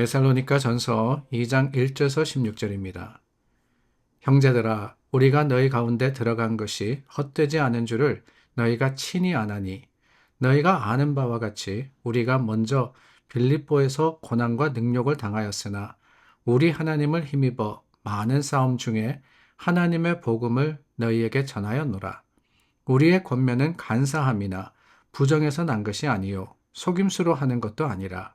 데살로니가 전서 2장 1절에서 16절입니다. 형제들아 우리가 너희 가운데 들어간 것이 헛되지 않은 줄을 너희가 친히 아나니 너희가 아는 바와 같이 우리가 먼저 빌립보에서 고난과 능력을 당하였으나 우리 하나님을 힘입어 많은 싸움 중에 하나님의 복음을 너희에게 전하였노라. 우리의 권면은 간사함이나 부정에서 난 것이 아니요 속임수로 하는 것도 아니라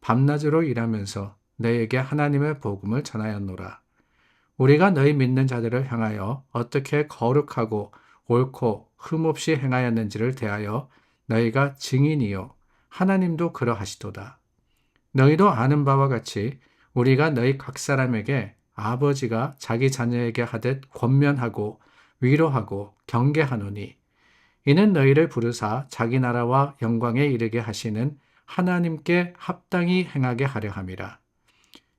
밤낮으로 일하면서 너희에게 하나님의 복음을 전하였노라. 우리가 너희 믿는 자들을 향하여 어떻게 거룩하고 옳고 흠없이 행하였는지를 대하여 너희가 증인이요 하나님도 그러하시도다. 너희도 아는 바와 같이 우리가 너희 각 사람에게 아버지가 자기 자녀에게 하듯 권면하고 위로하고 경계하노니 이는 너희를 부르사 자기 나라와 영광에 이르게 하시는 하나님께 합당히 행하게 하려 함이라.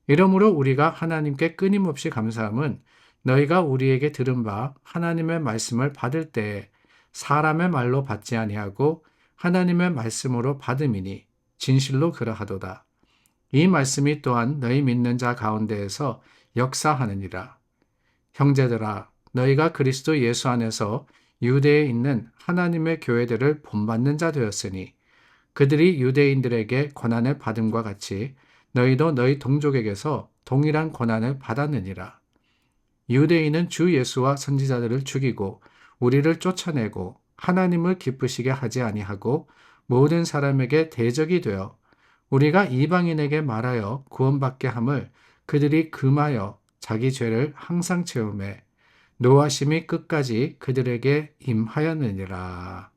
이러므로 우리가 하나님께 끊임없이 감사함은 너희가 우리에게 들은 바 하나님의 말씀을 받을 때에 사람의 말로 받지 아니하고 하나님의 말씀으로 받음이니 진실로 그러하도다. 이 말씀이 또한 너희 믿는 자 가운데에서 역사하느니라. 형제들아, 너희가 그리스도 예수 안에서 유대에 있는 하나님의 교회들을 본받는 자 되었으니 그들이 유대인들에게 권한을 받음과 같이 너희도 너희 동족에게서 동일한 권한을 받았느니라. 유대인은 주 예수와 선지자들을 죽이고 우리를 쫓아내고 하나님을 기쁘시게 하지 아니하고 모든 사람에게 대적이 되어 우리가 이방인에게 말하여 구원받게 함을 그들이 금하여 자기 죄를 항상 채우매 노하심이 끝까지 그들에게 임하였느니라.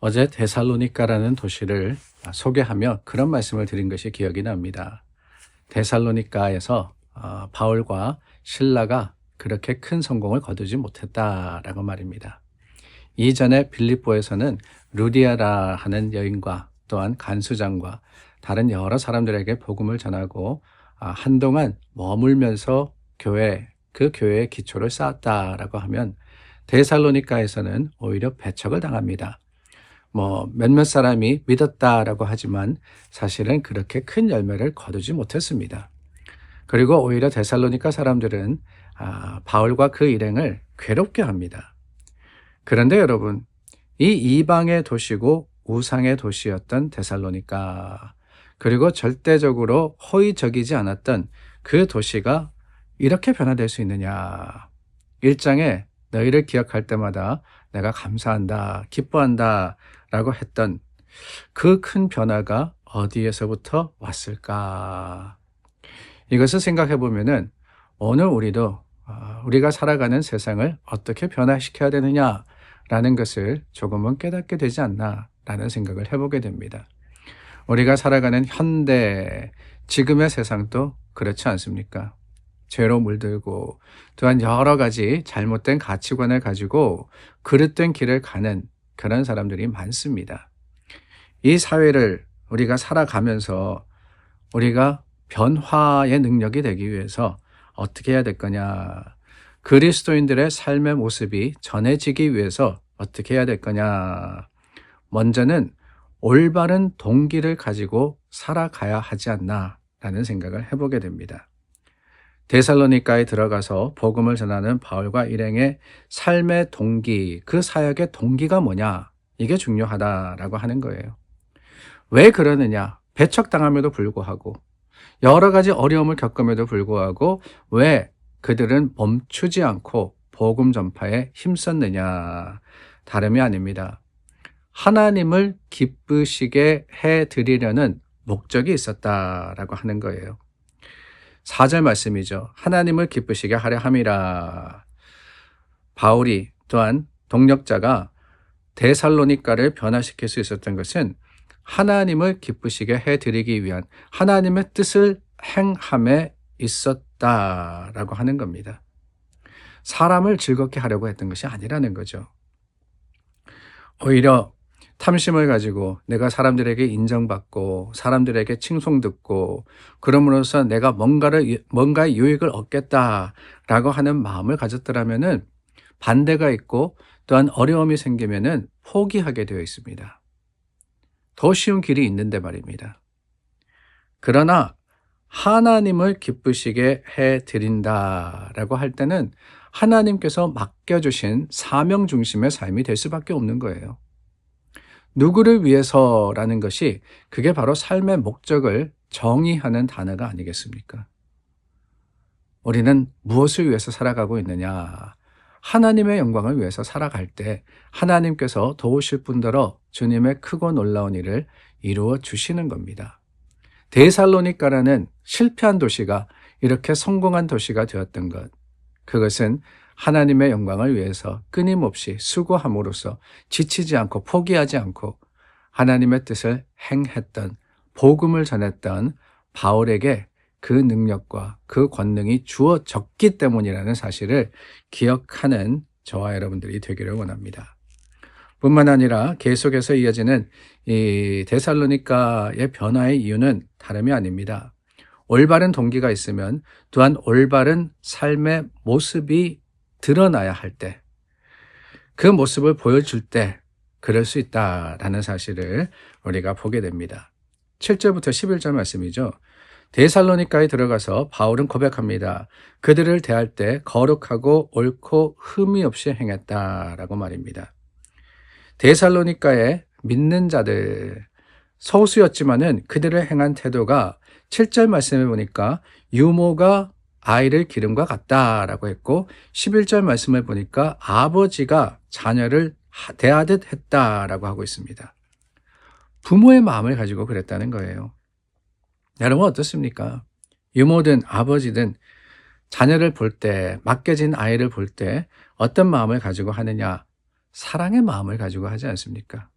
어제 데살로니카라는 도시를 소개하며 그런 말씀을 드린 것이 기억이 납니다. 데살로니카에서 어, 바울과 신라가 그렇게 큰 성공을 거두지 못했다라고 말입니다. 이전에 빌립보에서는 루디아라 하는 여인과 또한 간수장과 다른 여러 사람들에게 복음을 전하고 아, 한동안 머물면서 교회 그 교회의 기초를 쌓았다라고 하면 데살로니카에서는 오히려 배척을 당합니다. 뭐 몇몇 사람이 믿었다라고 하지만 사실은 그렇게 큰 열매를 거두지 못했습니다. 그리고 오히려 데살로니카 사람들은 아, 바울과 그 일행을 괴롭게 합니다. 그런데 여러분, 이 이방의 도시고 우상의 도시였던 데살로니카, 그리고 절대적으로 호의적이지 않았던 그 도시가 이렇게 변화될 수 있느냐. 일장에 너희를 기억할 때마다 내가 감사한다, 기뻐한다 라고 했던 그 큰 변화가 어디에서부터 왔을까? 이것을 생각해 보면은 오늘 우리도 어, 우리가 살아가는 세상을 어떻게 변화시켜야 되느냐라는 것을 조금은 깨닫게 되지 않나라는 생각을 해보게 됩니다. 우리가 살아가는 현대, 지금의 세상도 그렇지 않습니까? 죄로 물들고 또한 여러 가지 잘못된 가치관을 가지고 그릇된 길을 가는 그런 사람들이 많습니다. 이 사회를 우리가 살아가면서 우리가 변화의 능력이 되기 위해서 어떻게 해야 될 거냐. 그리스도인들의 삶의 모습이 전해지기 위해서 어떻게 해야 될 거냐. 먼저는 올바른 동기를 가지고 살아가야 하지 않나라는 생각을 해보게 됩니다. 데살로니카에 들어가서 복음을 전하는 바울과 일행의 삶의 동기, 그 사역의 동기가 뭐냐? 이게 중요하다라고 하는 거예요. 왜 그러느냐? 배척당함에도 불구하고 여러 가지 어려움을 겪음에도 불구하고 왜 그들은 멈추지 않고 복음 전파에 힘썼느냐? 다름이 아닙니다. 하나님을 기쁘시게 해 드리려는 목적이 있었다라고 하는 거예요. 4절 말씀이죠. 하나님을 기쁘시게 하려 함이라. 바울이 또한 동력자가 데살로니카를 변화시킬 수 있었던 것은 하나님을 기쁘시게 해 드리기 위한 하나님의 뜻을 행함에 있었다라고 하는 겁니다. 사람을 즐겁게 하려고 했던 것이 아니라는 거죠. 오히려 탐심을 가지고 내가 사람들에게 인정받고 사람들에게 칭송듣고 그럼으로써 내가 뭔가를 뭔가의 유익을 얻겠다라고 하는 마음을 가졌더라면은 반대가 있고 또한 어려움이 생기면은 포기하게 되어 있습니다. 더 쉬운 길이 있는데 말입니다. 그러나 하나님을 기쁘시게 해 드린다라고 할 때는 하나님께서 맡겨주신 사명 중심의 삶이 될 수밖에 없는 거예요. 누구를 위해서라는 것이 그게 바로 삶의 목적을 정의하는 단어가 아니겠습니까? 우리는 무엇을 위해서 살아가고 있느냐? 하나님의 영광을 위해서 살아갈 때 하나님께서 도우실 분더러 주님의 크고 놀라운 일을 이루어 주시는 겁니다. 데살로니카라는 실패한 도시가 이렇게 성공한 도시가 되었던 것. 그것은 하나님의 영광을 위해서 끊임없이 수고함으로써 지치지 않고 포기하지 않고 하나님의 뜻을 행했던 복음을 전했던 바울에게 그 능력과 그 권능이 주어졌기 때문이라는 사실을 기억하는 저와 여러분들이 되기를 원합니다. 뿐만 아니라 계속해서 이어지는 이 데살로니카의 변화의 이유는 다름이 아닙니다. 올바른 동기가 있으면 또한 올바른 삶의 모습이 드러나야 할 때, 그 모습을 보여줄 때 그럴 수 있다라는 사실을 우리가 보게 됩니다. 7절부터 11절 말씀이죠. 데살로니카에 들어가서 바울은 고백합니다. 그들을 대할 때 거룩하고 옳고 흠이 없이 행했다라고 말입니다. 데살로니카의 믿는 자들 소수였지만은 그들을 행한 태도가 7절 말씀에 보니까 유모가 아이를 기름과 같다라고 했고 11절 말씀을 보니까 아버지가 자녀를 대하듯 했다라고 하고 있습니다. 부모의 마음을 가지고 그랬다는 거예요. 여러분 어떻습니까? 유모든 아버지든 자녀를 볼 때, 맡겨진 아이를 볼 때 어떤 마음을 가지고 하느냐? 사랑의 마음을 가지고 하지 않습니까?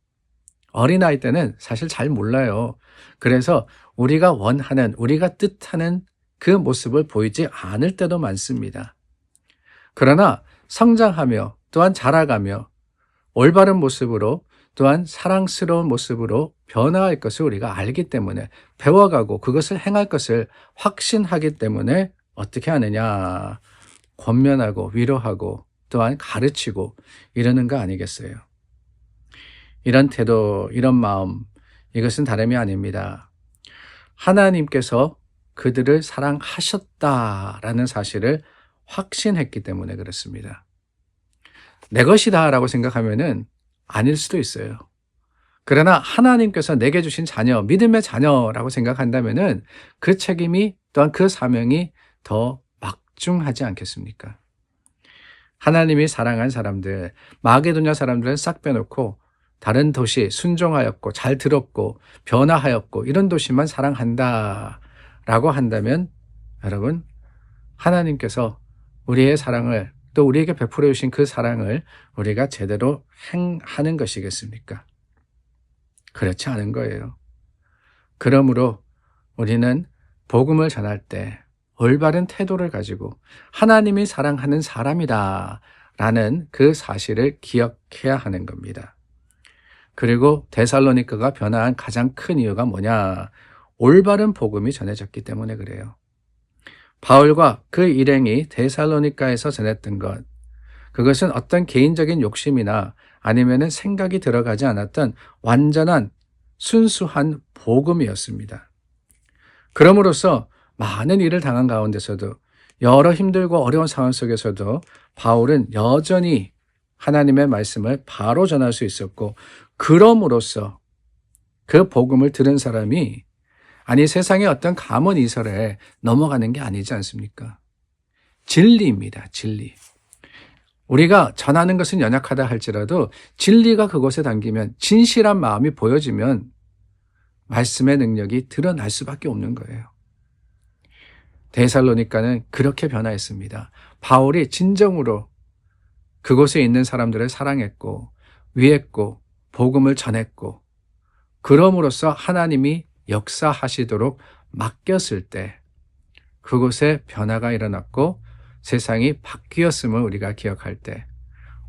어린아이 때는 사실 잘 몰라요. 그래서 우리가 원하는, 우리가 뜻하는 그 모습을 보이지 않을 때도 많습니다. 그러나 성장하며 또한 자라가며 올바른 모습으로 또한 사랑스러운 모습으로 변화할 것을 우리가 알기 때문에 배워가고 그것을 행할 것을 확신하기 때문에 어떻게 하느냐. 권면하고 위로하고 또한 가르치고 이러는 거 아니겠어요. 이런 태도, 이런 마음, 이것은 다름이 아닙니다. 하나님께서 그들을 사랑하셨다라는 사실을 확신했기 때문에 그렇습니다. 내 것이다라고 생각하면은 아닐 수도 있어요. 그러나 하나님께서 내게 주신 자녀, 믿음의 자녀라고 생각한다면은 그 책임이 또한 그 사명이 더 막중하지 않겠습니까? 하나님이 사랑한 사람들, 마게도냐 사람들은 싹 빼놓고 다른 도시 순종하였고 잘 들었고 변화하였고 이런 도시만 사랑한다 라고 한다면 여러분 하나님께서 우리의 사랑을 또 우리에게 베풀어 주신 그 사랑을 우리가 제대로 행하는 것이겠습니까? 그렇지 않은 거예요. 그러므로 우리는 복음을 전할 때 올바른 태도를 가지고 하나님이 사랑하는 사람이다 라는 그 사실을 기억해야 하는 겁니다. 그리고 데살로니카가 변화한 가장 큰 이유가 뭐냐? 올바른 복음이 전해졌기 때문에 그래요. 바울과 그 일행이 데살로니카에서 전했던 것, 그것은 어떤 개인적인 욕심이나 아니면은 생각이 들어가지 않았던 완전한 순수한 복음이었습니다. 그럼으로써 많은 일을 당한 가운데서도 여러 힘들고 어려운 상황 속에서도 바울은 여전히 하나님의 말씀을 바로 전할 수 있었고, 그럼으로써 그 복음을 들은 사람이 아니 세상의 어떤 감언 이설에 넘어가는 게 아니지 않습니까? 진리입니다. 진리. 우리가 전하는 것은 연약하다 할지라도 진리가 그곳에 담기면 진실한 마음이 보여지면 말씀의 능력이 드러날 수밖에 없는 거예요. 데살로니카는 그렇게 변화했습니다. 바울이 진정으로 그곳에 있는 사람들을 사랑했고 위했고 복음을 전했고 그럼으로써 하나님이 역사하시도록 맡겼을 때 그곳에 변화가 일어났고 세상이 바뀌었음을 우리가 기억할 때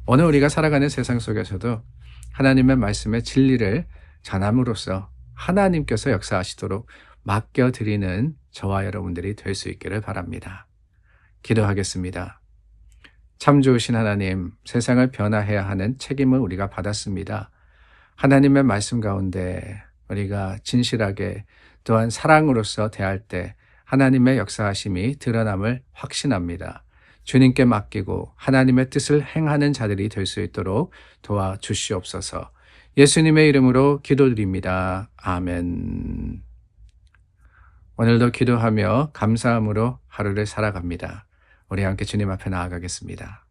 오늘 우리가 살아가는 세상 속에서도 하나님의 말씀의 진리를 전함으로써 하나님께서 역사하시도록 맡겨드리는 저와 여러분들이 될 수 있기를 바랍니다. 기도하겠습니다. 참 좋으신 하나님, 세상을 변화해야 하는 책임을 우리가 받았습니다. 하나님의 말씀 가운데 우리가 진실하게 또한 사랑으로서 대할 때 하나님의 역사하심이 드러남을 확신합니다. 주님께 맡기고 하나님의 뜻을 행하는 자들이 될 수 있도록 도와 주시옵소서. 예수님의 이름으로 기도드립니다. 아멘. 오늘도 기도하며 감사함으로 하루를 살아갑니다. 우리 함께 주님 앞에 나아가겠습니다.